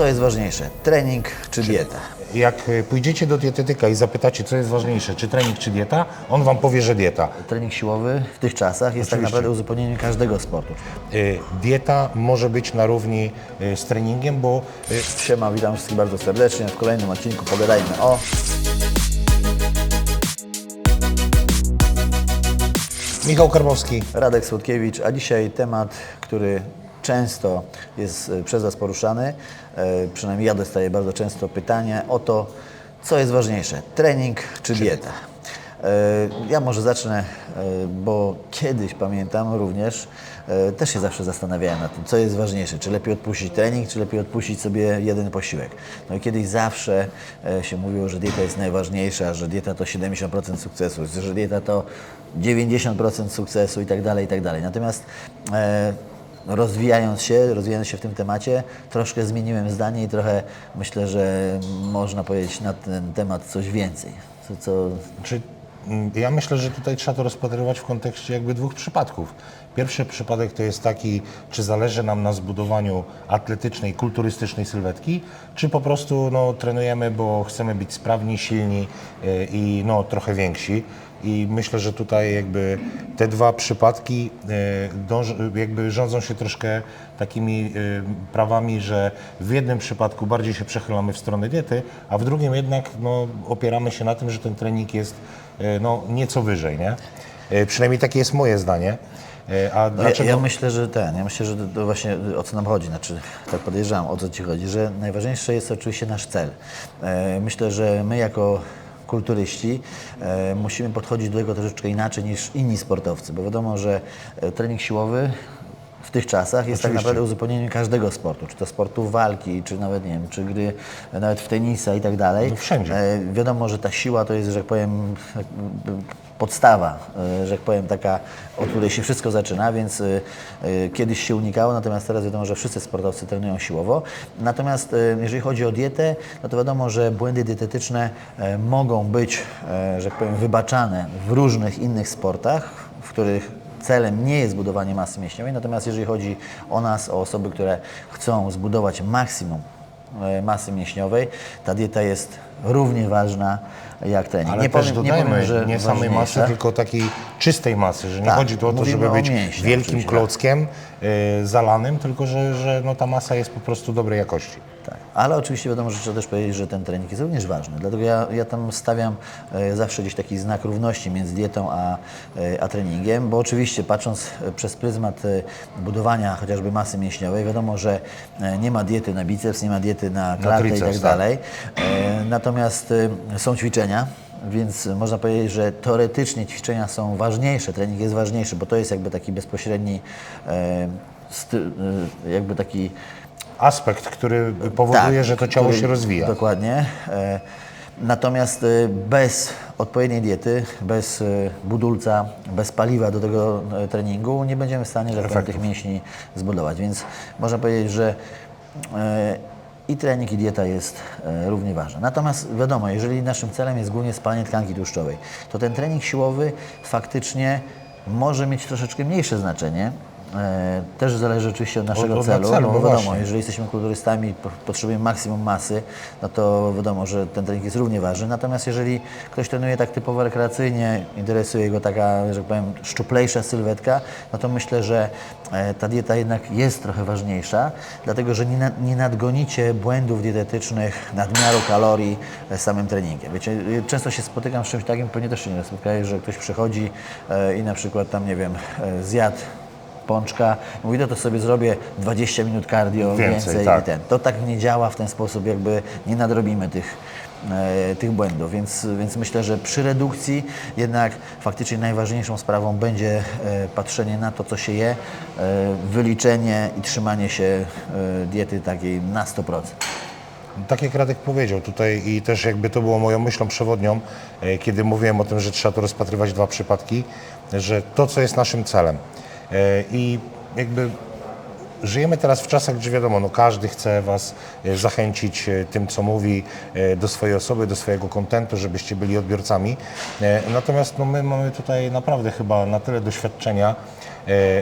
Co jest ważniejsze, trening czy dieta? Jak y, pójdziecie do dietetyka i zapytacie, co jest ważniejsze, czy trening, czy dieta, on wam powie, że dieta. Trening siłowy w tych czasach jest tak Oczywiście. naprawdę uzupełnieniem każdego sportu. Y, Dieta może być na równi y, z treningiem, bo y, Siema, witam wszystkich bardzo serdecznie. W kolejnym odcinku pogadajmy o... Michał Karbowski, Radek Słodkiewicz, a dzisiaj temat, który często jest e, przez Was poruszany, e, przynajmniej ja dostaję bardzo często pytanie o to, co jest ważniejsze, trening czy dieta. E, Ja może zacznę, bo kiedyś pamiętam również, też się zawsze zastanawiałem nad tym, co jest ważniejsze, czy lepiej odpuścić trening, czy lepiej odpuścić sobie jeden posiłek. No i kiedyś zawsze się mówiło, że dieta jest najważniejsza, że dieta to 70% sukcesu, że dieta to 90% sukcesu i tak dalej, i tak dalej. Natomiast rozwijając się, rozwijając się w tym temacie, troszkę zmieniłem zdanie i trochę myślę, że można powiedzieć na ten temat coś więcej. Co, co czy mm, ja myślę, że tutaj trzeba to rozpatrywać w kontekście jakby dwóch przypadków. Pierwszy przypadek to jest taki, czy zależy nam na zbudowaniu atletycznej, kulturystycznej sylwetki, czy po prostu no, trenujemy, bo chcemy być sprawni, silni y, i no, trochę więksi. I myślę, że tutaj jakby te dwa przypadki dąż- jakby rządzą się troszkę takimi y, prawami, że w jednym przypadku bardziej się przechylamy w stronę diety, a w drugim jednak no, opieramy się na tym, że ten trening jest y, no, nieco wyżej, nie? Przynajmniej takie jest moje zdanie. A Ja, dlaczego? ja myślę, że ten, ja myślę, że to, właśnie o co nam chodzi, znaczy tak podejrzewam, o co Ci chodzi, że najważniejsze jest oczywiście nasz cel. E, myślę, że my jako kulturyści e, musimy podchodzić do tego troszeczkę inaczej niż inni sportowcy, bo wiadomo, że e, trening siłowy w tych czasach jest tak Oczywiście. naprawdę uzupełnieniem każdego sportu, czy to sportu walki, czy nawet nie wiem, czy gry nawet w tenisa i tak dalej. No wszędzie. E, wiadomo, że ta siła to jest, że tak powiem, podstawa, e, że tak powiem, taka, od której się wszystko zaczyna, więc e, e, kiedyś się unikało, natomiast teraz wiadomo, że wszyscy sportowcy trenują siłowo. Natomiast jeżeli chodzi o dietę, no to wiadomo, że błędy dietetyczne mogą być, że tak powiem, wybaczane w różnych innych sportach, w których celem nie jest budowanie masy mięśniowej, natomiast jeżeli chodzi o nas, o osoby, które chcą zbudować maksimum e, masy mięśniowej, ta dieta jest równie ważna jak trening. Ale nie też powiem, nie dodajmy, powiem, że nie samej masy, tylko takiej czystej masy, że nie Tak, chodzi tu o to, żeby o być mięśniach wielkim tak. klockiem y, zalanym, tylko że, że no, ta masa jest po prostu dobrej jakości. Tak. Ale oczywiście wiadomo, że trzeba też powiedzieć, że ten trening jest również ważny. Dlatego ja, ja tam stawiam e, zawsze gdzieś taki znak równości między dietą a, e, a treningiem, bo oczywiście patrząc e, przez pryzmat budowania chociażby masy mięśniowej, wiadomo, że nie ma diety na biceps, nie ma diety na klatę i tak tak. dalej. Natomiast są ćwiczenia, więc można powiedzieć, że teoretycznie ćwiczenia są ważniejsze, trening jest ważniejszy, bo to jest jakby taki bezpośredni, jakby taki Aspekt, który powoduje, tak, że to ciało który- się rozwija. Dokładnie. E, Natomiast e, bez odpowiedniej diety, bez e, budulca, bez paliwa do tego treningu nie będziemy w stanie, tak tych mięśni zbudować. Więc można powiedzieć, że i trening, i dieta jest równie ważna. Natomiast wiadomo, jeżeli naszym celem jest głównie spalanie tkanki tłuszczowej, to ten trening siłowy faktycznie może mieć troszeczkę mniejsze znaczenie. E, Też zależy oczywiście od naszego od celu, celu, bo no wiadomo, jeżeli jesteśmy kulturystami, po- potrzebujemy maksimum masy, no to wiadomo, że ten trening jest równie ważny. Natomiast jeżeli ktoś trenuje tak typowo rekreacyjnie, interesuje go taka, że tak powiem, szczuplejsza sylwetka, no to myślę, że e, ta dieta jednak jest trochę ważniejsza, dlatego że nie, nie nadgonicie błędów dietetycznych, nadmiaru kalorii e, samym treningiem. Wiecie, często się spotykam z czymś takim, pewnie też się nie spotkałeś, że ktoś przychodzi i na przykład tam, nie wiem, zjadł pączka. Mówi, no to sobie zrobię 20 minut cardio Więcej, więcej, tak. i ten. To tak nie działa w ten sposób, jakby nie nadrobimy tych, e, tych błędów, więc, więc myślę, że przy redukcji jednak faktycznie najważniejszą sprawą będzie e, patrzenie na to, co się je, e, wyliczenie i trzymanie się diety takiej na 100%. Tak jak Radek powiedział tutaj i też jakby to było moją myślą przewodnią, kiedy mówiłem o tym, że trzeba tu rozpatrywać dwa przypadki, że to, co jest naszym celem. E, I jakby żyjemy teraz w czasach, gdzie wiadomo, no każdy chce Was e, zachęcić e, tym, co mówi do swojej osoby, do swojego kontentu, żebyście byli odbiorcami. Natomiast no, my mamy tutaj naprawdę chyba na tyle doświadczenia,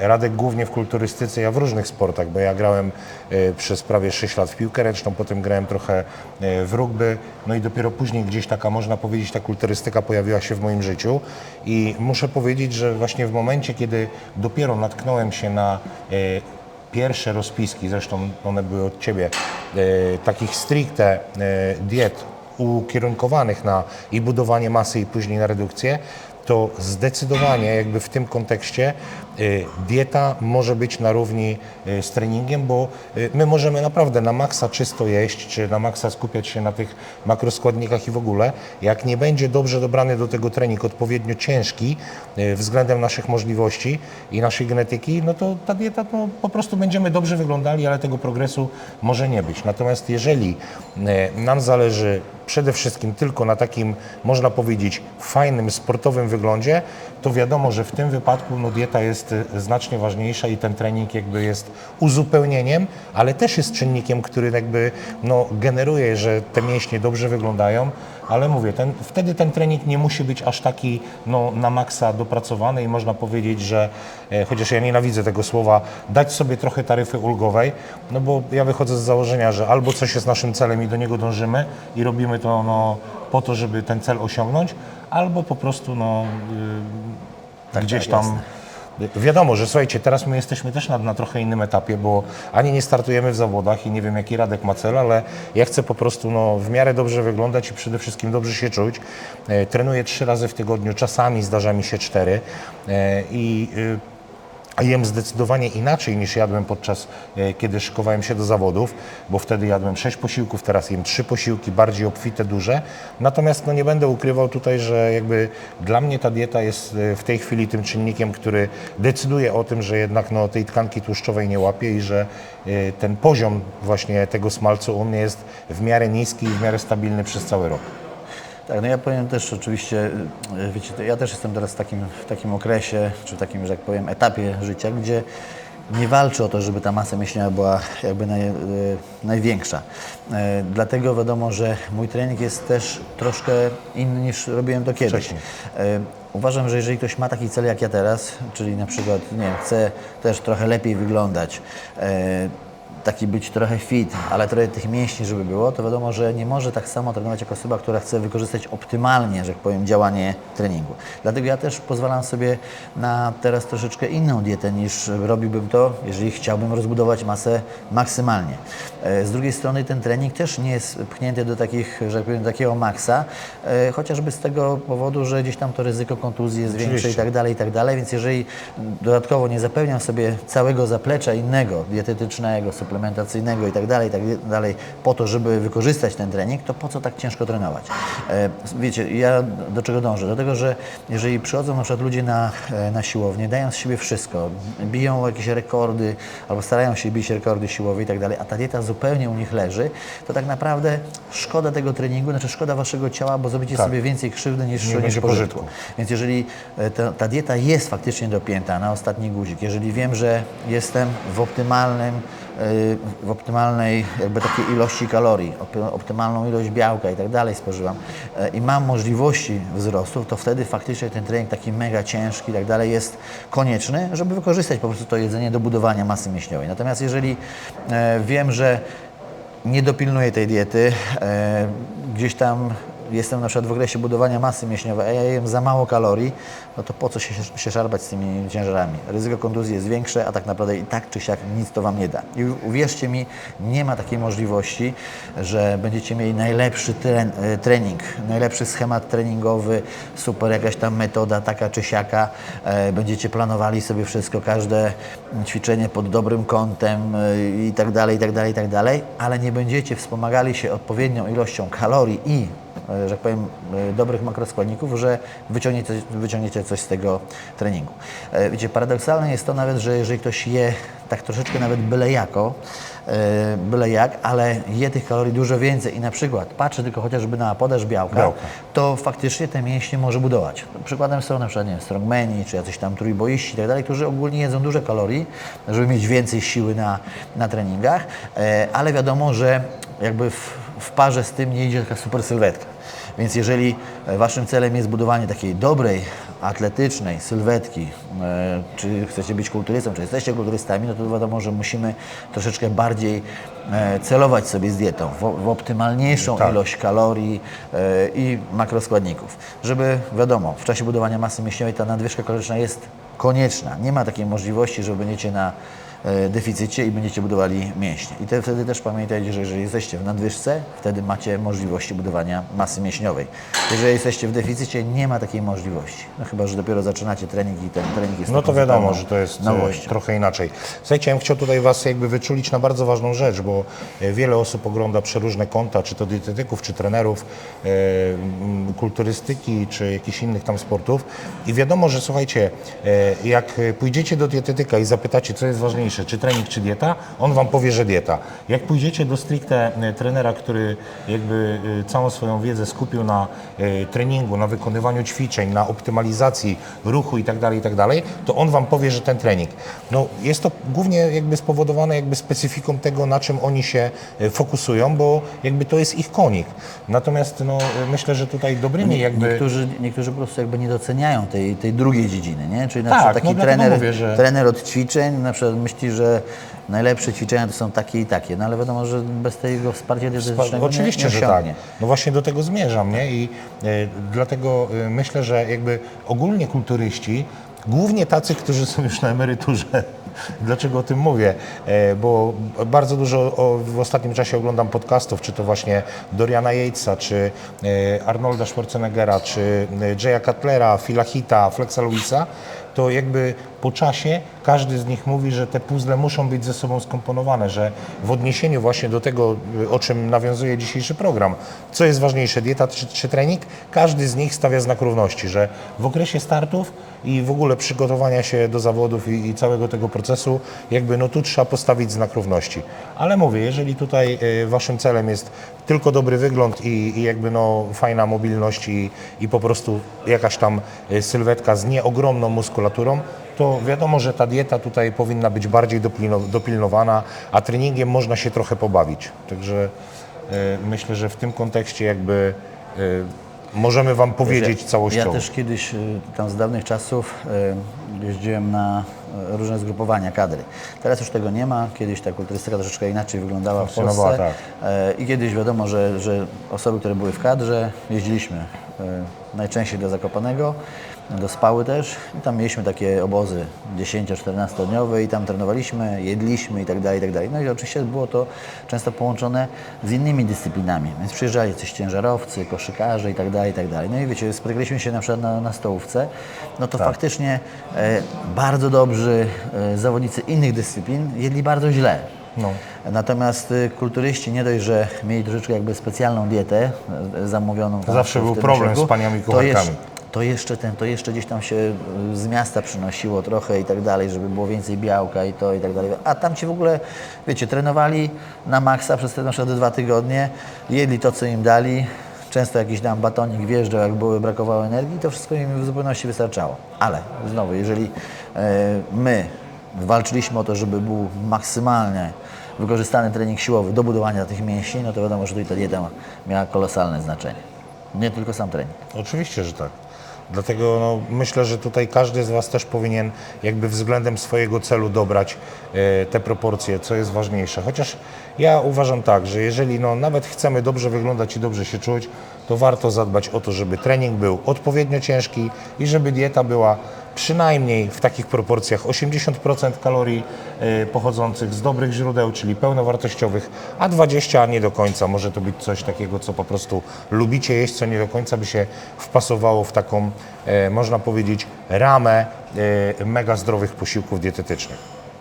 Radek głównie w kulturystyce, ja w różnych sportach, bo ja grałem e, przez prawie 6 lat w piłkę ręczną, potem grałem trochę e, w rugby, no i dopiero później gdzieś taka, można powiedzieć, ta kulturystyka pojawiła się w moim życiu. I muszę powiedzieć, że właśnie w momencie, kiedy dopiero natknąłem się na e, pierwsze rozpiski, zresztą one były od Ciebie, e, takich stricte e, diet ukierunkowanych na i budowanie masy i później na redukcję, to zdecydowanie jakby w tym kontekście dieta może być na równi y, z treningiem, bo y, my możemy naprawdę na maksa czysto jeść, czy na maksa skupiać się na tych makroskładnikach i w ogóle. Jak nie będzie dobrze dobrany do tego trening, odpowiednio ciężki y, względem naszych możliwości i naszej genetyki, no to ta dieta no, po prostu będziemy dobrze wyglądali, ale tego progresu może nie być. Natomiast jeżeli y, nam zależy przede wszystkim tylko na takim, można powiedzieć, fajnym, sportowym wyglądzie, to wiadomo, że w tym wypadku no, dieta jest y, znacznie ważniejsza i ten trening jakby jest uzupełnieniem, ale też jest czynnikiem, który jakby no, generuje, że te mięśnie dobrze wyglądają, ale mówię, ten, wtedy ten trening nie musi być aż taki no, na maksa dopracowany i można powiedzieć, że e, chociaż ja nienawidzę tego słowa, dać sobie trochę taryfy ulgowej, no bo ja wychodzę z założenia, że albo coś jest naszym celem i do niego dążymy i robimy to no, po to, żeby ten cel osiągnąć, albo po prostu no, y, gdzieś tak, tam. Wiadomo, że słuchajcie, teraz my jesteśmy też na, na trochę innym etapie, bo ani nie startujemy w zawodach i nie wiem jaki Radek ma cel, ale ja chcę po prostu no, w miarę dobrze wyglądać i przede wszystkim dobrze się czuć. E, trenuję trzy razy w tygodniu, czasami zdarza mi się cztery e, i y, jem zdecydowanie inaczej niż jadłem podczas, e, kiedy szykowałem się do zawodów, bo wtedy jadłem sześć posiłków, teraz jem trzy posiłki, bardziej obfite, duże. Natomiast no, nie będę ukrywał tutaj, że jakby dla mnie ta dieta jest e, w tej chwili tym czynnikiem, który decyduje o tym, że jednak no, tej tkanki tłuszczowej nie łapie i że e, ten poziom właśnie tego smalcu u mnie jest w miarę niski i w miarę stabilny przez cały rok. Tak, no ja powiem też oczywiście, y, wiecie, ja też jestem teraz w takim, w takim okresie, czy w takim, że tak powiem, etapie życia, gdzie nie walczę o to, żeby ta masa mięśniowa była jakby naj, y, największa. Y, Dlatego wiadomo, że mój trening jest też troszkę inny niż robiłem to kiedyś. Uważam, że jeżeli ktoś ma taki cel jak ja teraz, czyli na przykład, nie wiem, chce też trochę lepiej wyglądać, taki być trochę fit, ale trochę tych mięśni, żeby było, to wiadomo, że nie może tak samo trenować jak osoba, która chce wykorzystać optymalnie, że tak powiem, działanie treningu. Dlatego ja też pozwalam sobie na teraz troszeczkę inną dietę niż robiłbym to, jeżeli chciałbym rozbudować masę maksymalnie. E, Z drugiej strony ten trening też nie jest pchnięty do takich, że tak powiem, takiego maksa, e, chociażby z tego powodu, że gdzieś tam to ryzyko kontuzji jest większe i Oczywiście. tak dalej, i tak dalej, więc jeżeli dodatkowo nie zapewniam sobie całego zaplecza innego, dietetycznego, suplementacyjnego i tak dalej, i tak dalej, po to, żeby wykorzystać ten trening, to po co tak ciężko trenować? E, Wiecie, ja do czego dążę? Do tego, że jeżeli przychodzą na przykład ludzie na, e, na siłownię, dają z siebie wszystko, biją jakieś rekordy, albo starają się bić rekordy siłowe i tak dalej, a ta dieta zupełnie u nich leży, to tak naprawdę szkoda tego treningu, znaczy szkoda waszego ciała, bo zrobicie Tak. sobie więcej krzywdy niż, Nie niż pożytku. Więc jeżeli e, ta, ta dieta jest faktycznie dopięta na ostatni guzik, jeżeli wiem, że jestem w optymalnym, w optymalnej jakby takiej ilości kalorii, op- optymalną ilość białka i tak dalej spożywam e, i mam możliwości wzrostu, to wtedy faktycznie ten trening taki mega ciężki i tak dalej jest konieczny, żeby wykorzystać po prostu to jedzenie do budowania masy mięśniowej. Natomiast jeżeli e, wiem, że nie dopilnuję tej diety. Gdzieś tam jestem na przykład w okresie budowania masy mięśniowej, a ja jem za mało kalorii, no to po co się, się szarpać z tymi ciężarami? Ryzyko kontuzji jest większe, a tak naprawdę i tak czy siak nic to Wam nie da. I uwierzcie mi, nie ma takiej możliwości, że będziecie mieli najlepszy e, trening, najlepszy schemat treningowy, super jakaś tam metoda taka czy siaka, e, będziecie planowali sobie wszystko, każde ćwiczenie pod dobrym kątem e, i tak dalej, i tak dalej, i tak dalej, ale nie będziecie wspomagali się odpowiednią ilością kalorii i że tak powiem, e, dobrych makroskładników, że wyciągniecie, wyciągniecie coś z tego treningu. E, Wiecie, paradoksalne jest to nawet, że jeżeli ktoś je tak troszeczkę nawet byle jako, e, byle jak, ale je tych kalorii dużo więcej i na przykład patrzy tylko chociażby na podaż białka, Białka. to faktycznie te mięśnie może budować. Przykładem są na przykład nie wiem, strongmeni, czy jacyś tam trójboiści i tak dalej, którzy ogólnie jedzą dużo kalorii, żeby mieć więcej siły na, na treningach, e, ale wiadomo, że jakby w, w parze z tym nie idzie taka super sylwetka. Więc jeżeli e, waszym celem jest budowanie takiej dobrej, atletycznej sylwetki, e, czy chcecie być kulturystą, czy jesteście kulturystami, no to wiadomo, że musimy troszeczkę bardziej e, celować sobie z dietą w, optymalniejszą Tak. ilość kalorii i makroskładników. Żeby, wiadomo, w czasie budowania masy mięśniowej ta nadwyżka kaloryczna jest konieczna. Nie ma takiej możliwości, że będziecie na deficycie i będziecie budowali mięśnie. I te, wtedy też pamiętajcie, że jeżeli jesteście w nadwyżce, wtedy macie możliwości budowania masy mięśniowej. Jeżeli jesteście w deficycie, nie ma takiej możliwości. No chyba, że dopiero zaczynacie trening i ten trening jest No to wiadomo, że to jest e, nowością. trochę inaczej. Słuchajcie, ja bym chciał tutaj Was jakby wyczulić na bardzo ważną rzecz, bo e, wiele osób ogląda przeróżne konta, czy to dietetyków, czy trenerów e, kulturystyki, czy jakichś innych tam sportów i wiadomo, że słuchajcie, e, jak pójdziecie do dietetyka i zapytacie, co jest ważniejsze, czy trening, czy dieta, on Wam powie, że dieta. Jak pójdziecie do stricte e, trenera, który jakby e, całą swoją wiedzę skupił na e, treningu, na wykonywaniu ćwiczeń, na optymalizacji ruchu i tak dalej, i tak dalej, to on Wam powie, że ten trening. No, jest to głównie jakby spowodowane jakby specyfiką tego, na czym oni się fokusują, bo jakby to jest ich konik. Natomiast no, myślę, że tutaj dobrymi jakby... Niektórzy, niektórzy po prostu jakby nie doceniają tej, tej drugiej dziedziny, nie? Czyli na Tak, przykład no taki dlatego trener, mówię, że- trener od ćwiczeń na przykład że najlepsze ćwiczenia to są takie i takie, no ale wiadomo, że bez tego wsparcia dietetycznego Oczywiście, nie, nie że tak. No właśnie do tego zmierzam, nie? I e, dlatego e, myślę, że jakby ogólnie kulturyści, głównie tacy, którzy są już na emeryturze, dlaczego o tym mówię? E, bo bardzo dużo w ostatnim czasie oglądam podcastów, czy to właśnie Doriana Yatesa, czy Arnolda Schwarzeneggera, czy Jaya Cutlera, Phila Hita, Flexa Lewisa, to jakby po czasie każdy z nich mówi, że te puzzle muszą być ze sobą skomponowane, że w odniesieniu właśnie do tego, y, o czym nawiązuje dzisiejszy program, co jest ważniejsze, dieta czy, czy trening, każdy z nich stawia znak równości, że w okresie startów i w ogóle przygotowania się do zawodów i, i całego tego procesu, jakby no tu trzeba postawić znak równości. Ale mówię, jeżeli tutaj y, waszym celem jest tylko dobry wygląd i, i jakby no fajna mobilność i, i po prostu jakaś tam y, sylwetka z nieogromną muskulaturą, to wiadomo, że ta dieta tutaj powinna być bardziej dopilno- dopilnowana, a treningiem można się trochę pobawić. Także e, myślę, że w tym kontekście jakby e, możemy Wam powiedzieć Ja- całościowo. Ja też kiedyś y, tam z dawnych czasów jeździłem na różne zgrupowania kadry. Teraz już tego nie ma. Kiedyś ta kulturystyka troszeczkę inaczej wyglądała w Polsce. tak. E, I kiedyś wiadomo, że, że osoby, które były w kadrze, jeździliśmy najczęściej do Zakopanego, do Spały też. I tam mieliśmy takie obozy 10-14 dniowe i tam trenowaliśmy, jedliśmy i tak dalej, i tak dalej. No i oczywiście było to często połączone z innymi dyscyplinami. Więc przyjeżdżali coś ciężarowcy, koszykarze i tak dalej, i tak dalej. No i wiecie, spotykaliśmy się na przykład na, na stołówce, no to faktycznie e, bardzo dobrzy e, zawodnicy innych dyscyplin jedli bardzo źle. No. Natomiast y, kulturyści nie dość, że mieli troszeczkę jakby specjalną dietę e, zamówioną. Zawsze był problem z paniami kucharkami. to jeszcze ten, to jeszcze gdzieś tam się y, z miasta przynosiło trochę i tak dalej, żeby było więcej białka i to i tak dalej. A tam ci w ogóle, wiecie, trenowali na maksa przez te na przykład dwa tygodnie, jedli to, co im dali. Często jakiś tam batonik wjeżdżał, jak były, brakowało energii, to wszystko im w zupełności wystarczało. Ale znowu, jeżeli e, my walczyliśmy o to, żeby był maksymalnie wykorzystany trening siłowy do budowania tych mięśni, no to wiadomo, że tutaj ta dieta miała kolosalne znaczenie. Nie tylko sam trening. Oczywiście, że tak. Dlatego no, myślę, że tutaj każdy z Was też powinien jakby względem swojego celu dobrać e, te proporcje, co jest ważniejsze. Chociaż ja uważam tak, że jeżeli no, nawet chcemy dobrze wyglądać i dobrze się czuć, to warto zadbać o to, żeby trening był odpowiednio ciężki i żeby dieta była przynajmniej w takich proporcjach 80% kalorii e, pochodzących z dobrych źródeł, czyli pełnowartościowych, a 20 nie do końca. Może to być coś takiego, co po prostu lubicie jeść, co nie do końca by się wpasowało w taką, e, można powiedzieć, ramę e, mega zdrowych posiłków dietetycznych.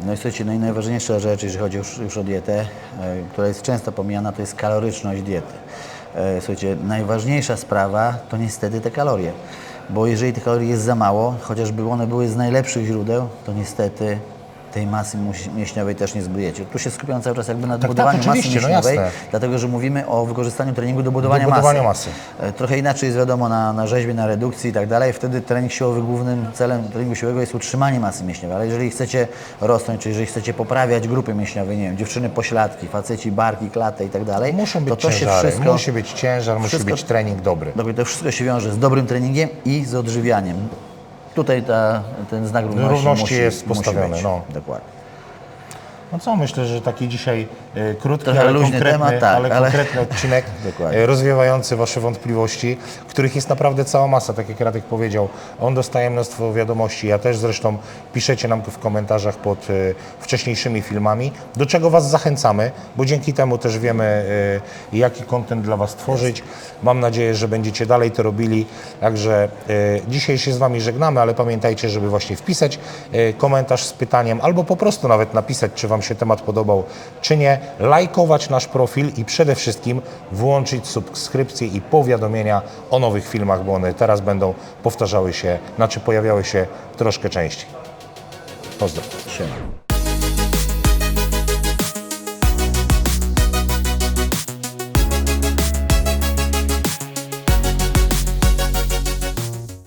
No i słuchajcie, no i najważniejsza rzecz, jeżeli chodzi już, już o dietę, e, która jest często pomijana, to jest kaloryczność diety. Słuchajcie, najważniejsza sprawa to niestety te kalorie. Bo jeżeli tych kalorii jest za mało, chociażby one były z najlepszych źródeł, to niestety tej masy musi- mięśniowej też nie zbudujecie. Tu się skupiam cały czas jakby na tak, budowaniu masy oczywiście, no mięśniowej, jasne. dlatego że mówimy o wykorzystaniu treningu do budowania, Do budowania masy. E, Trochę inaczej jest wiadomo na, na rzeźbie, na redukcji i tak dalej. Wtedy trening siłowy głównym celem treningu siłowego jest utrzymanie masy mięśniowej, ale jeżeli chcecie rosnąć, czy jeżeli chcecie poprawiać grupy mięśniowe, nie wiem, dziewczyny pośladki, faceci barki, klatę i tak dalej, Muszą to być to się ciężary, wszystko musi być ciężar, musi wszystko- być trening dobry. Dokładnie, to wszystko się wiąże z dobrym treningiem i z odżywianiem. Tutaj ta, ten znak równości, Równości musi, jest postawiony, musi być. no. Dokładnie. No co, myślę, że taki dzisiaj e, krótki, Trochę ale luźny konkretny, temat, tak, ale ale- konkretny odcinek, Dokładnie. e, rozwiewający Wasze wątpliwości, których jest naprawdę cała masa, tak jak Radek powiedział. On dostaje mnóstwo wiadomości, ja też zresztą piszecie nam w komentarzach pod e, wcześniejszymi filmami, do czego Was zachęcamy, bo dzięki temu też wiemy, e, jaki kontent dla Was tworzyć. Mam nadzieję, że będziecie dalej to robili, także e, dzisiaj się z Wami żegnamy, ale pamiętajcie, żeby właśnie wpisać e, komentarz z pytaniem, albo po prostu nawet napisać, czy Wam się temat podobał, czy nie, lajkować nasz profil i przede wszystkim włączyć subskrypcję i powiadomienia o nowych filmach, bo one teraz będą powtarzały się, znaczy pojawiały się troszkę częściej. Pozdro.